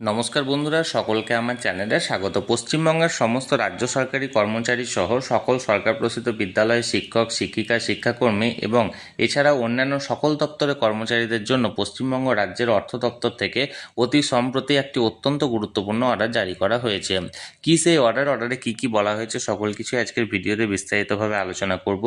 নমস্কার বন্ধুরা, সকলকে আমার চ্যানেলে স্বাগত। পশ্চিমবঙ্গের সমস্ত রাজ্য সরকারি কর্মচারী সহ সকল সরকার প্রসিত বিদ্যালয়ের শিক্ষক, শিক্ষিকা, শিক্ষাকর্মী এবং এছাড়াও অন্যান্য সকল দপ্তরের কর্মচারীদের জন্য পশ্চিমবঙ্গ রাজ্যের অর্থ দপ্তর থেকে অতি সম্প্রতি একটি অত্যন্ত গুরুত্বপূর্ণ অর্ডার জারি করা হয়েছে। কি সেই অর্ডার অর্ডারে কি কি বলা হয়েছে সকল কিছু আজকের ভিডিওতে বিস্তারিতভাবে আলোচনা করব।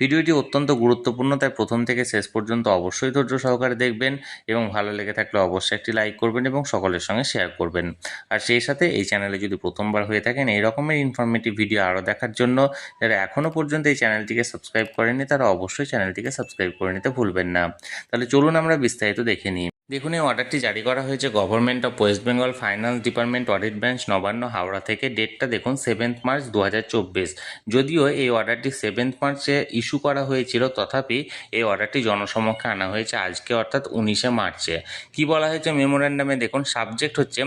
ভিডিওটি অত্যন্ত গুরুত্বপূর্ণ, তাই প্রথম থেকে শেষ পর্যন্ত অবশ্যই ধৈর্য সহকারে দেখবেন এবং ভালো লেগে থাকলে অবশ্যই একটি লাইক করবেন এবং সকলের সঙ্গে শেয়ার করবেন। আর সেই সাথে এই চ্যানেলে যদি প্রথমবার হয়ে থাকেন, এই রকমের ইনফরমেটিভ ভিডিও আরও দেখার জন্য যারা এখনও পর্যন্ত এই চ্যানেলটিকে সাবস্ক্রাইব করেনি তারা অবশ্যই চ্যানেলটিকে সাবস্ক্রাইব করে নিতে ভুলবেন না। তাহলে চলুন আমরা বিস্তারিত দেখে নিই। দেখুন, এই অর্ডারটি জারি করা হয়েছে government of West Bengal finance department audit branch Nabanna Howrah থেকে। ডেটটা দেখুন সেভেন্থ মার্চ দু হাজার চব্বিশ। যদিও এই অর্ডারটি সেভেন্থ মার্চে ইস্যু করা হয়েছিল, তথাপি এই অর্ডারটি জনসমক্ষে আনা হয়েছে আজকে, অর্থাৎ উনিশে মার্চে কি বলা হয়েছে মেমোরেন্ডামে দেখুন সাবজেক্ট হচ্ছে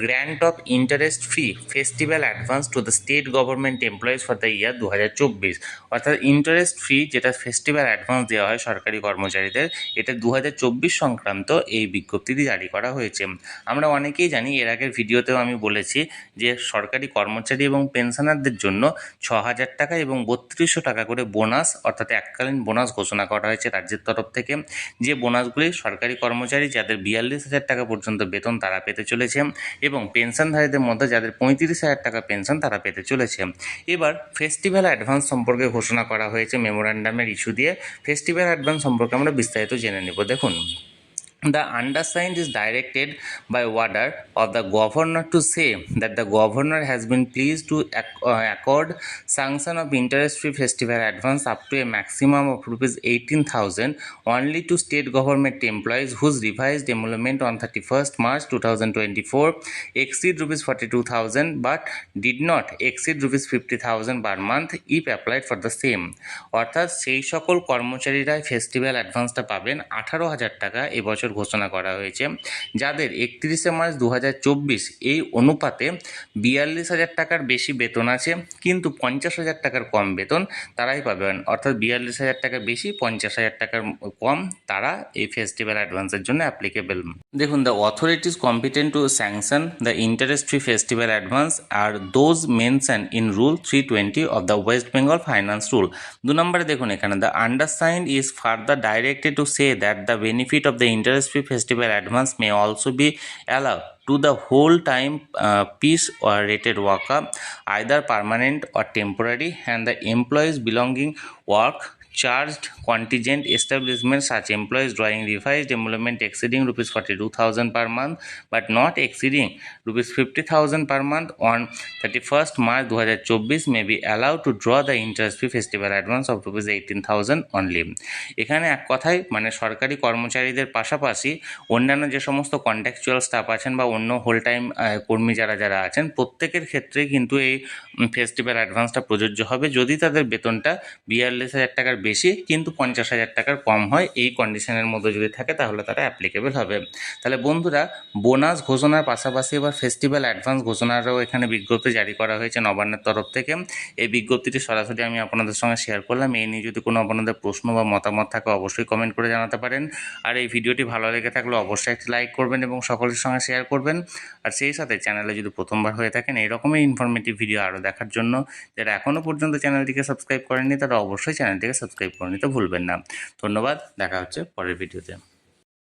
grant of interest free festival advance to the state government employees for the year দু হাজার চব্বিশ। অর্থাৎ ইন্টারেস্ট ফ্রি যেটা ফেস্টিভ্যাল অ্যাডভান্স দেওয়া হয় সরকারি কর্মচারীদের, এটা দু হাজার চব্বিশ সংক্রান্ত এই বিজ্ঞপ্তিটি জারি করা হয়েছে। আমরা অনেকেই জানি, এর আগের ভিডিওতেও আমি বলেছি যে সরকারি কর্মচারী এবং পেনশনারদের জন্য ছ হাজার টাকা এবং বত্রিশশো টাকা করে বোনাস অর্থাৎ এককালীন বোনাস ঘোষণা করা হয়েছে রাজ্যের তরফ থেকে। যে বোনাসগুলি সরকারি কর্মচারী যাদের বিয়াল্লিশ হাজার টাকা পর্যন্ত বেতন তারা পেতে চলেছে এবং পেনশনধারীদের মধ্যে যাদের পঁয়ত্রিশ হাজার টাকা পেনশন তারা পেতে চলেছে। এবার ফেস্টিভ্যাল অ্যাডভান্স সম্পর্কে ঘোষণা করা হয়েছে মেমোরান্ডামের ইস্যু দিয়ে। ফেস্টিভ্যাল অ্যাডভান্স সম্পর্কে আমরা বিস্তারিত জেনে নেব। দেখুন। The undersigned is directed by order of the governor to say that the governor has been pleased to ac- uh, accord sanction of interest-free festival advance up to a maximum of rupees 18,000 only to state government employees whose revised emolument on 31st March 2024 exceed rupees 42,000 but did not exceed rupees 50,000 per month if applied for the same অর্থাৎ সেই সকল কর্মচারীরা festival অ্যাডভান্সটা পাবেন আঠারো হাজার টাকা এবছর ঘোষণা করা হয়েছে। যাদের একত্রিশে মার্চ দু হাজার চব্বিশ এই অনুপাতে বিয়াল্লিশ হাজার টাকার বেশি বেতন আছে, কিন্তু পঞ্চাশ হাজার টাকার কম বেতন তারাই পাবেন। অর্থাৎ বিয়াল্লিশ হাজার টাকা বেশি, পঞ্চাশ হাজার টাকার কম তারা এই ফেস্টিভ্যাল অ্যাডভান্সের জন্য অ্যাপ্লিকেবল দেখুন the authorities competent to sanction the interest free festival advance R those mention in rule three twenty of the West Bengal finance rule দু নম্বরে দেখুন এখানে the undersigned is further directed to say that the benefit of the interest free festival advance may also be allowed to the whole time uh, piece or rated worker either permanent or temporary and the employees belonging work charged contingent establishment such employees drawing revised emolument exceeding rupees 42000 per month but not exceeding rupees 50000 per month on 31st march 2024 may be allowed to draw the interest free festival advance of rupees 18000 only এখানে এক কথায় মানে সরকারি কর্মচারীদের পাশাপাশি অন্যান্য যে সমস্ত কন্ট্যাকচুয়াল স্টাফ আছেন বা অন্য হোল টাইম কর্মী যারা যারা আছেন প্রত্যেকের ক্ষেত্রে কিন্তু এই ফেস্টিভ্যাল অ্যাডভান্সটা প্রযোজ্য হবে যদি তাদের বেতনটা বিয়াল্লিশ হাজার টাকার বেশি, কিন্তু পঞ্চাশ হাজার টাকার কম হয়। এই কন্ডিশনের মধ্যে যদি থাকে, তাহলে তারা অ্যাপ্লিকেবল হবে। তাহলে বন্ধুরা বোনাস ঘোষণার পাশাপাশি এবার ফেস্টিভ্যাল অ্যাডভান্স ঘোষণারও এখানে বিজ্ঞপ্তি জারি করা হয়েছে নবান্নের তরফ থেকে। এই বিজ্ঞপ্তিটি সরাসরি আমি আপনাদের সঙ্গে শেয়ার করলাম। এই নিয়ে যদি কোনো আপনাদের প্রশ্ন বা মতামত থাকে, অবশ্যই কমেন্ট করে জানাতে পারেন। আর এই ভিডিওটি ভালো লেগে থাকলে অবশ্যই একটি লাইক করবেন এবং সকলের সঙ্গে শেয়ার করবেন। আর সেই সাথে চ্যানেলে যদি প্রথমবার হয়ে থাকেন, এইরকমই ইনফরমেটিভ ভিডিও আরও দেখার জন্য। যারা এখনও পর্যন্ত চ্যানেলটিকে সাবস্ক্রাইব করেননি, তারা অবশ্যই চ্যানেলটিকে সাবস্ক্রাইব করে নিতে ভুলবেন না। ধন্যবাদ দেখা হচ্ছে পরের ভিডিওতে।